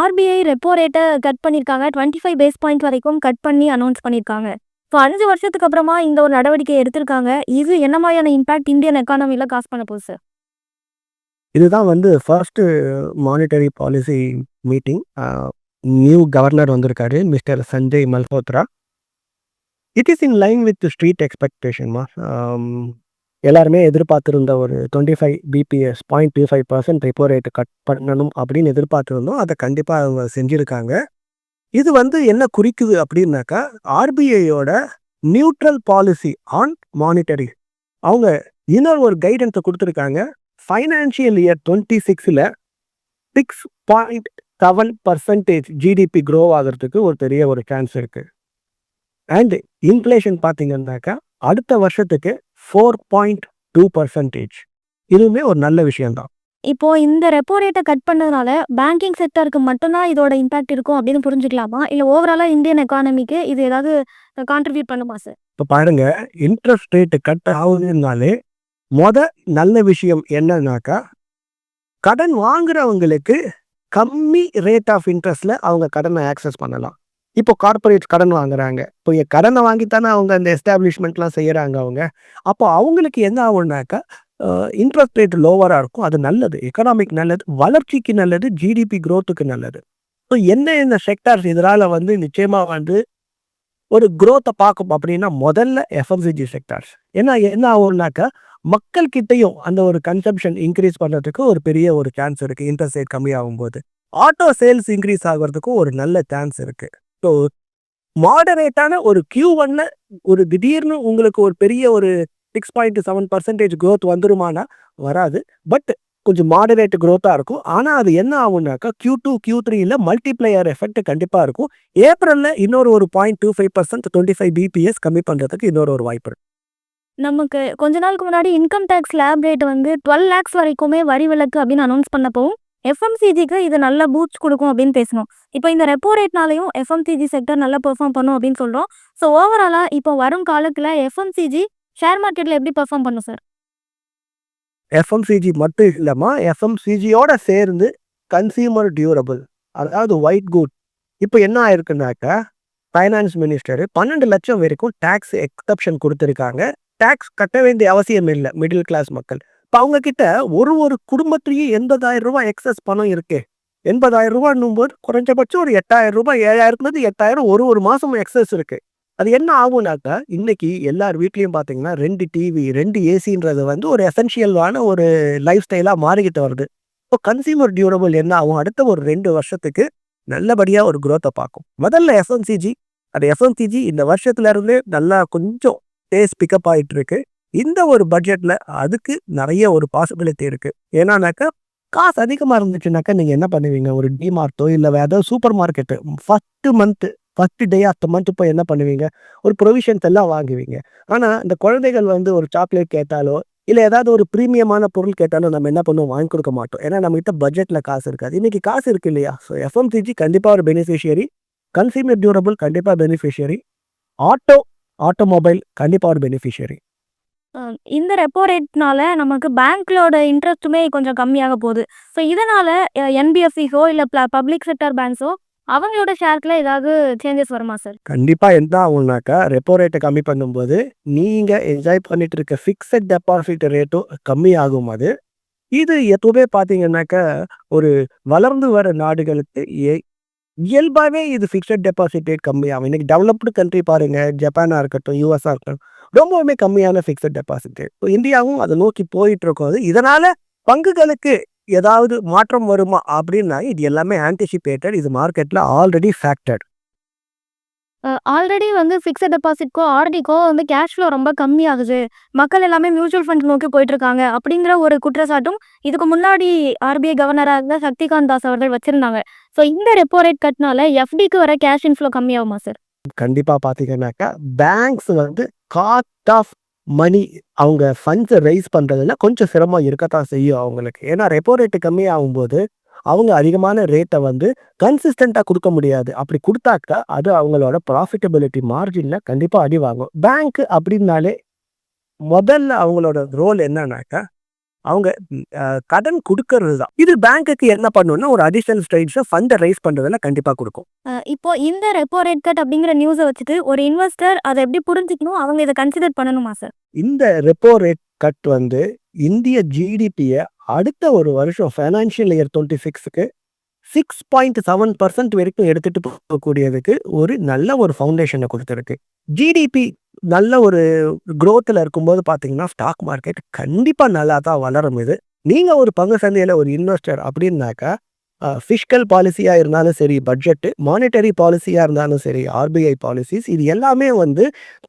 RBI repo ரேட்டை cut பண்ணியிருக்காங்க. 25 basis point வரைக்கும் கட் பண்ணி அனௌன்ஸ் பண்ணியிருக்காங்க. ஸோ அஞ்சு வருஷத்துக்கு அப்புறமா இந்த ஒரு நடவடிக்கை எடுத்திருக்காங்க. இது என்ன மாதிரியான இம்பாக்ட் இந்தியன் எக்கானமியில் காசு பண்ண போகுது சார்? இதுதான் வந்து first monetary policy meeting. New governor வந்திருக்காரு. Mister Sanjay Malhotra. It is in line with street எக்ஸ்பெக்டேஷன்மா. எல்லாருமே எதிர்பார்த்துருந்த ஒரு 25 பிபிஎஸ் 0.25% ரெப்போ ரேட் கட் பண்ணணும் அப்படின்னு எதிர்பார்த்துருந்தோம். அதை கண்டிப்பாக அவங்க செஞ்சுருக்காங்க. இது வந்து என்ன குறிக்குது அப்படின்னாக்கா, ஆர்பிஐயோட நியூட்ரல் பாலிசி ஆன் மானிட்டரி. அவங்க இன்னொரு ஒரு கைடன்ஸை கொடுத்துருக்காங்க. ஃபைனான்ஷியல் இயர் 26ல 6.7% ஜிடிபி க்ரோ ஆகுறதுக்கு ஒரு பெரிய ஒரு சான்ஸ் இருக்குது அண்ட் இன்ஃப்ளேஷன் பார்த்தீங்கன்னாக்கா, அடுத்த வருஷத்துக்கு 4.2% இதுவுமே ஒரு நல்ல விஷயம் தான். இப்போ இந்த ரெப்போ ரேட்ட கட் பண்ணதுனால பேங்கிங் செக்டாருக்கு மட்டும் தான் இதோட இம்பாக்ட் இருக்கும் அப்படின்னு புரிஞ்சுக்கலாமா? இல்ல ஓவராலா இந்தியன் எக்கானமிக்கு இது ஏதாவது கான்ட்ரிபியூட் பண்ணுமா சார்? இப்ப பாருங்க, இன்ட்ரெஸ்ட் ரேட் கட் ஆகுதுன்னாலே, மொத நல்ல விஷயம் என்னன்னாக்கா, கடன் வாங்குறவங்களுக்கு கம்மி ரேட் ஆஃப் இன்ட்ரெஸ்ட்ல அவங்க கடன ஆக்சஸ் பண்ணலாம். இப்போ கார்பரேட் கடன் வாங்குறாங்க. இப்போ கடனை வாங்கி தானே அவங்க அந்த எஸ்டாப்ளிஷ்மெண்ட்லாம் செய்கிறாங்க அவங்க. அப்போ அவங்களுக்கு என்ன ஆகும்னாக்கா, இன்ட்ரெஸ்ட் ரேட் லோவராக இருக்கும். அது நல்லது. எக்கனாமிக் நல்லது. வளர்ச்சிக்கு நல்லது. ஜிடிபி க்ரோத்துக்கு நல்லது. ஸோ என்ன என்ன செக்டார்ஸ் இதனால் வந்து நிச்சயமாக வந்து ஒரு க்ரோத்தை பார்க்கும் அப்படின்னா, முதல்ல எஃப்எம்சிஜி செக்டார்ஸ். ஏன்னா என்ன ஆகும்னாக்கா, மக்கள் கிட்டையும் அந்த ஒரு கன்சம்ஷன் இன்க்ரீஸ் பண்ணுறதுக்கு ஒரு பெரிய ஒரு சான்ஸ் இருக்குது இன்ட்ரெஸ்ட் ரேட் கம்மியாகும்போது. ஆட்டோ சேல்ஸ் இன்க்ரீஸ் ஆகிறதுக்கும் ஒரு நல்ல சான்ஸ் இருக்குது ஸோ மாடரேட்டான ஒரு Q1ல ஒரு திடீர்னு உங்களுக்கு ஒரு பெரிய ஒரு six point seven percentage growth வந்துருமானா, வராது. பட் கொஞ்சம் மாடரேட் க்ரோத்தாக இருக்கும். ஆனால் அது என்ன ஆகும்னாக்கா, Q2, Q3ல மல்டிப்ளையர் எஃபெக்ட் கண்டிப்பாக இருக்கும். ஏப்ரலில் இன்னொரு ஒரு 0.25% 25 பிபிஎஸ் கம்மி பண்ணுறதுக்கு இன்னொரு ஒரு வாய்ப்பு இருக்கு. நமக்கு கொஞ்ச நாளுக்கு முன்னாடி இன்கம் டேக்ஸ் லேப் ரேட் வந்து 12 லேக்ஸ் வரைக்குமே வரி விலக்கு அப்படின்னு அனௌன்ஸ் பண்ணப்போ எஃப்எம்சிஜிக்கு இது நல்ல பூஸ்ட் கொடுக்கும் அப்படின்னு பேசணும் இப்போ இந்த ரெப்போ ரேட்னாலையும் எஃப்எம்சிஜி செக்டார் நல்லா பெர்ஃபார்ம் பண்ணும் அப்படின்னு சொல்கிறோம் ஸோ ஓவராலாக இப்போ வரும் காலத்தில் எஃப்எம்சிஜி ஷேர் மார்க்கெட்டில் எப்படி பெர்ஃபார்ம் பண்ணும் சார்? எஃப்எம்சிஜி மட்டும் இல்லாமல் எஃப்எம்சிஜியோட சேர்ந்து கன்சியூமர் டியூரபிள் அதாவது ஒயிட் குட். இப்போ என்ன ஆயிருக்குன்னாக்கா, ஃபைனான்ஸ் மினிஸ்டர் 12,00,000 வரைக்கும் டேக்ஸ் எக்ஸெப்ஷன் கொடுத்துருக்காங்க டேக்ஸ் கட்ட வேண்டிய அவசியம் இல்லை மிடில் கிளாஸ் மக்கள். இப்போ அவங்க கிட்ட ஒரு ஒரு குடும்பத்துலேயும் எண்பதாயிரம் ரூபாய் எக்ஸஸ் பணம் இருக்கே. ரூ. 80,000ன்னும்போது குறைஞ்சபட்சம் ஒரு எட்டாயிரம் ரூபாய் ஏழாயிரத்துலேருந்து எட்டாயிரம் ஒரு ஒரு மாதம் எக்ஸஸ் இருக்கு. அது என்ன ஆகும்னாக்கா, இன்னைக்கு எல்லார் வீட்லேயும் பார்த்தீங்கன்னா ரெண்டு டிவி, ரெண்டு ஏசின்றது வந்து ஒரு எசென்ஷியலான ஒரு லைஃப் ஸ்டைலாக மாறிக்கிட்டு வருது. இப்போ கன்சியூமர் டியூரபிள் என்ன ஆகும்? அடுத்த ஒரு ரெண்டு வருஷத்துக்கு நல்லபடியாக ஒரு குரோத்தை பார்க்கும். முதல்ல எஃப்எம்சிஜி. அந்த எஃப்எம்சிஜி இந்த வருஷத்துல இருந்தே நல்லா கொஞ்சம் பேஸ் பிக்கப் ஆகிட்டு இருக்கு. இந்த ஒரு பட்ஜெட்ல அதுக்கு நிறைய ஒரு பாசிபிலிட்டி இருக்கு. ஏன்னாக்கா காசு அதிகமா இருந்துச்சுனாக்கா, நீங்க என்ன பண்ணுவீங்க? ஒரு டிமார்ட்டோ இல்ல வேற ஏதாவது super market first month first day of the month போய் என்ன பண்ணுவீங்க? ஒரு ப்ரொவிஷன்ஸ் எல்லாம் வாங்குவீங்க. ஆனா இந்த குழந்தைகள் வந்து ஒரு சாக்லேட் கேட்டாலோ, இல்ல ஏதாவது ஒரு பிரீமியமான பொருள் கேட்டாலோ நம்ம என்ன பண்ணுவோம்? வாங்கி கொடுக்க மாட்டோம். ஏன்னா நம்மகிட்ட பட்ஜெட்ல காசு இருக்காது. இன்னைக்கு காசு இருக்கு இல்லையா? ஸோ எஃப்எம்சிஜி கண்டிப்பா ஒரு பெனிஃபிஷியரி. கன்சியூமர் டியூரபிள் கண்டிப்பா பெனிஃபிஷியரி. ஆட்டோ, ஆட்டோமொபைல் கண்டிப்பா ஒரு பெனிஃபிஷியரி. இந்த ரெப்போ ரேட்னால நமக்கு பேங்க்லோட இன்ட்ரெஸ்ட்டுமே கொஞ்சம் கம்மியாக போகுது. ஸோ இதனால் என்பிஎஃப்சிஸோ இல்லை பப்ளிக் செக்டார் பேங்க்ஸோ அவங்களோட ஷேர்க்கில் ஏதாவது சேஞ்சஸ் வருமா சார்? கண்டிப்பாக என்ன ஆகும்னாக்கா, ரெப்போ ரேட்டை கம்மி பண்ணும்போது, நீங்கள் என்ஜாய் பண்ணிட்டு இருக்க ஃபிக்ஸட் டெபாசிட் ரேட்டும் கம்மி ஆகும் அது. இது எப்பவுமே பார்த்தீங்கன்னாக்கா, ஒரு வளர்ந்து வர நாடுகளுக்கு இயல்பாகவே இது ஃபிக்ஸட் டெபாசிட் ரேட் கம்மியாகும். இன்னைக்கு டெவலப்டு கண்ட்ரி பாருங்கள் ஜப்பானாக இருக்கட்டும், யூஎஸ்ஸாக இருக்கட்டும். ரொம்பவுமே கம்மியான பிக்ஸட் டெபாசிட். இப்போ இந்தியாவும் அத நோக்கி போயிட்டு இருக்கும். இதனால பங்குகளுக்கு ஏதாவது மாற்றம் வருமா? அப்படின்னா இது எல்லாமே ஆன்டிசிபேட்டட். இது மார்க்கெட்ல ஆல்ரெடி ஃபேக்டர்ட். அ ஆல்ரெடி வந்து ஃபிக்ஸட் டெபாசிட்க்கோ, ஆர்டிக்கோ வந்து கேஷ் ஃப்ளோ ரொம்ப கம்மியாகுது. மக்கள் எல்லாமே மியூச்சுவல் ஃபண்ட் நோக்கி போயிட்டுருக்காங்க. அப்படிங்கிற ஒரு குற்றச்சாட்டும் இதுக்கு முன்னாடி ஆர்பிஐ கவர்னரா இருந்த சக்திகாந்த் தாஸ் அவர்கள் வச்சிருந்தாங்க. ஸோ இந்த ரெப்போ ரேட் கட்னால எஃப்டிக்கு வர கேஷ் இன்ஃப்ளோ கம்மியாகுமா சார்? கண்டிப்பா பார்த்தீங்கன்னாக்கா, பேங்க்ஸ் வந்து காஸ்ட் ஆஃப் மணி அவங்க ஃபண்ட்ஸை ரைஸ் பண்ணுறதுல கொஞ்சம் சிரமம் இருக்கத்தான் செய்யும் அவங்களுக்கு. ஏன்னா ரெப்போ ரேட் கம்மியாகும்போது, அவங்க அதிகமான ரேட்டை வந்து கன்சிஸ்டண்ட்டாக கொடுக்க முடியாது. அப்படி கொடுத்தாக்கா அது அவங்களோட ப்ராஃபிட்டபிலிட்டி மார்ஜினில் கண்டிப்பாக அடி வாங்கும். பேங்க் அப்படின்னாலே, முதல்ல அவங்களோட ரோல் என்னன்னாக்கா, அவங்க கடன் கொடுக்கறது தான் இது பேங்க்குக்கு என்ன பண்ணுன்னா ஒரு அடிஷனல் ஸ்டேஜ்ல ஃபண்டை ரைஸ் பண்றதுல கண்டிப்பா கொடுக்கும். இப்போ இந்த ரெப்போ ரேட் கட் அப்படிங்கிற நியூஸை வச்சுட்டு ஒரு இன்வெஸ்டர் அதை எப்படி புரிஞ்சுக்கணும்? அவங்க இதை கன்சிடர் பண்ணணுமா சார் இந்த ரெப்போ ரேட் கட் வந்து இந்திய ஜிடிபியை அடுத்த ஒரு வருஷம் ஃபைனான்ஷியல் இயர் டுவெண்ட்டி சிக்ஸுக்கு சிக்ஸ் பாயிண்ட் செவன் பர்சன்ட் வரைக்கும் எடுத்துட்டு போகக்கூடியதுக்கு ஒரு நல்ல ஒரு ஃபவுண்டேஷனை கொடுத்துருக்கு. ஜிடிபி நல்ல ஒரு குரோத்தில் இருக்கும்போது பார்த்தீங்கன்னா ஸ்டாக் மார்க்கெட் கண்டிப்பாக நல்லா தான் வளரும் இது. நீங்கள் ஒரு பங்கு சந்தையில் ஒரு இன்வெஸ்டர் அப்படின்னாக்கா ஃபிஷ்கல் பாலிசியாக இருந்தாலும் சரி பட்ஜெட்டு மானிட்டரி பாலிசியாக இருந்தாலும் சரி ஆர்பிஐ பாலிசிஸ் இது எல்லாமே வந்து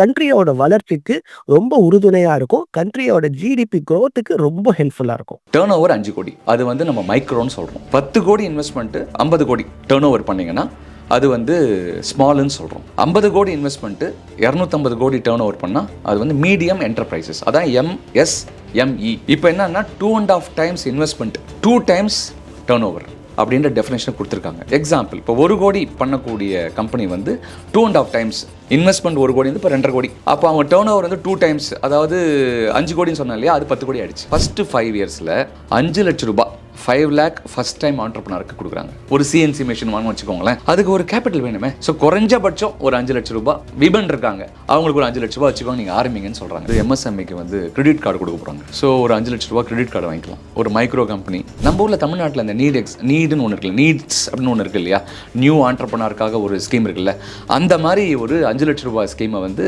கண்ட்ரியோட வளர்ச்சிக்கு ரொம்ப உறுதுணையாக இருக்கும். கண்ட்ரியோட ஜிடிபி க்ரோத்துக்கு ரொம்ப ஹெல்ப்ஃபுல்லாக இருக்கும். டேர்ன் ஓவர் அஞ்சு கோடி. அது வந்து நம்ம மைக்ரோன்னு சொல்கிறோம் பத்து கோடி இன்வெஸ்ட்மெண்ட்டு ஐம்பது கோடி டேர்ன் ஓவர் பண்ணிங்கன்னா அது வந்து ஸ்மால்னு சொல்கிறோம் ஐம்பது கோடி இன்வெஸ்ட்மெண்ட்டு இரநூத்தம்பது கோடி டேர்ன் ஓவர் பண்ணால் அது வந்து மீடியம் என்டர்பிரைசஸ் அதான் எம்எஸ் எம்இ e. இப்போ என்னன்னா two and half times investment two times turnover அப்படின்ற டெஃபினேஷன் கொடுத்துருக்காங்க. எக்ஸாம்பிள் இப்போ ஒரு கோடி பண்ணக்கூடிய கம்பெனி வந்து two and half times investment ஒரு கோடி வந்து இப்போ ரெண்டரை கோடி. அப்போ அவங்க டேர்ன் ஓவர் வந்து டூ டைம்ஸ் அதாவது அஞ்சு கோடின்னு சொன்னாலே அது பத்து கோடி ஆயிடுச்சு. ஃபஸ்ட்டு ஃபைவ் இயர்ஸில் அஞ்சு லட்ச ரூபாய் ஃபைவ் லேக் ஃபர்ஸ்ட் டைம் ஆண்டர்பனருக்கு கொடுக்குறாங்க. ஒரு சிஎன்சி மிஷின் வாங்க வச்சுக்கோங்களேன். அதுக்கு ஒரு கேபிட்டல் வேணுமே. ஸோ குறைஞ்சபட்சம் ஒரு அஞ்சு லட்ச ரூபாய் விபன் இருக்காங்க. அவங்களுக்கு ஒரு அஞ்சு லட்ச ரூபாய் வச்சுக்கோங்க நீங்கள் ஆரம்பிங்கன்னு சொல்கிறாங்க எம்எஸ்எம்ஐக்கு வந்து கிரெடிட் கார்டு கொடுக்க போகிறாங்க ஸோ ஒரு அஞ்சு லட்ச ரூபாய் கிரெடிட் கார்டு வாங்கிக்கலாம். ஒரு மைக்ரோ கம்பெனி நம்ம ஊரில் தமிழ்நாட்டில் அந்த நீட் எக்ஸ் நீடுன்னு ஒன்று இருக்குல்ல நீட்ஸ் அப்படின்னு ஒன்று இருக்கு இல்லையா? நியூ ஆண்டர்பனருக்காக ஒரு ஸ்கீம் இருக்குல்ல. அந்த மாதிரி ஒரு அஞ்சு லட்ச ரூபாய் ஸ்கீமை வந்து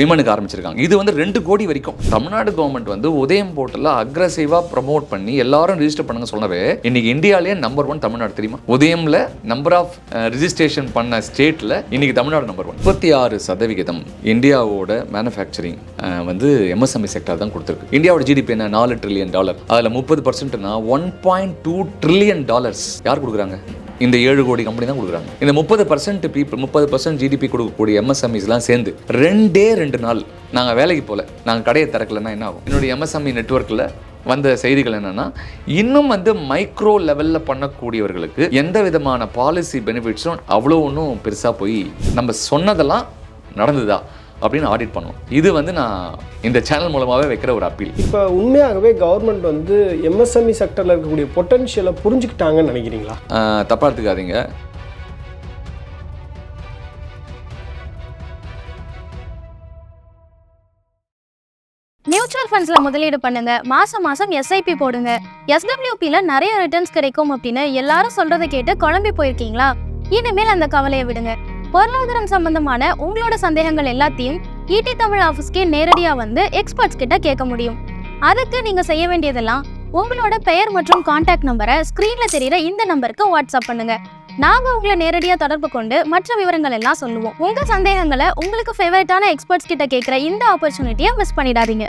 விமனுக்கு ஆரம்பிச்சிருக்காங்க. இது வந்து ரெண்டு கோடி வரைக்கும். தமிழ்நாடு கவர்மெண்ட் வந்து உதயம் போர்ட்டலில் அக்ரஸிவாக ப்ரமோட் பண்ணி எல்லாரும் ரிஜிஸ்டர் பண்ணுங்க சொன்னவே இன்னைக்கு இந்தியாவிலேயே நம்பர் ஒன் தமிழ்நாடு தெரியுமா? உதயம்ல நம்பர் ஆஃப் ரிஜிஸ்ட்ரேஷன் பண்ண ஸ்டேட்ல இன்னைக்கு தமிழ்நாடு நம்பர் ஒன் முப்பத்தி ஆறு சதவிகிதம் இந்தியாவோட மேனுஃபேக்சரிங் வந்து எம்எஸ்எம்இ செக்டர் தான் கொடுத்துருக்கு. இந்தியாவோட ஜிடிபி என்ன? நாலு ட்ரில்லியன் டாலர் அதில் முப்பது பர்சன்ட்னா one point two trillion dollars யார் கொடுக்குறாங்க? இந்த ஏழு கோடி கம்பெனி தான் கொடுக்குறாங்க. இந்த முப்பது பர்சன்ட் பீப்புள் முப்பது பர்சன்ட் ஜிடிபி கொடுக்கக்கூடிய எம்எஸ்எம்இஸ்லாம் சேர்ந்து ரெண்டே ரெண்டு நாள் நாங்கள் வேலைக்கு போகல நாங்கள் கடையை திறக்கலன்னா என்ன ஆகும்? என்னுடைய எம்எஸ்எம்இ நெட்ஒர்க்கில் வந்த செய்திகள் என்னன்னா இன்னும் வந்து மைக்ரோ லெவலில் பண்ணக்கூடியவர்களுக்கு எந்த விதமான பாலிசி பெனிஃபிட்ஸும் அவ்வளோ ஒன்றும் பெருசாக போய் நம்ம சொன்னதெல்லாம் நடந்ததா அப்படின்னு ஆடிட் பண்ணோம் இது வந்து நான் இந்த சேனல் மூலமாகவே வைக்கிற ஒரு அப்பீல் இப்போ உண்மையாகவே கவர்மெண்ட் வந்து எம்எஸ்எம்இ செக்டரில் இருக்கக்கூடிய பொட்டன்ஷியலை புரிஞ்சுக்கிட்டாங்கன்னு நினைக்கிறீங்களா? தப்பாக எடுத்துக்காதீங்க. ஃபண்ட்ஸ்ல முதலீடு பண்ணுங்க. மாசம் மாசம் எஸ்ஐபி போடுங்க. எஸ்டபிள்யூபில நிறைய ரிட்டர்ன்ஸ் கிடைக்கும் அப்படின்னு எல்லாரும் சொல்றதை கேட்டு குழம்பி போயிருக்கீங்களா? இனிமேல் அந்த கவலையை விடுங்க. பொருளாதாரம் சம்பந்தமான உங்களோட சந்தேகங்கள் எல்லாத்தையும் இடி தமிழ் ஆஃபீஸ்க்கே நேரடியாக வந்து எக்ஸ்பர்ட்ஸ் கிட்ட கேட்க முடியும். அதுக்கு நீங்கள் செய்ய வேண்டியதெல்லாம் உங்களோட பெயர் மற்றும் கான்டாக்ட் நம்பரை ஸ்க்ரீனில் தெரியுற இந்த நம்பருக்கு வாட்ஸ்அப் பண்ணுங்க. நாங்கள் உங்களை நேரடியாக தொடர்பு கொண்டு மற்ற விவரங்கள் எல்லாம் சொல்லுவோம். உங்கள் சந்தேகங்களை உங்களுக்கு ஃபேவரட்டான எக்ஸ்பர்ட்ஸ் கிட்ட கேட்குற இந்த ஆப்பர்ச்சுனிட்டியை மிஸ் பண்ணிடாதீங்க.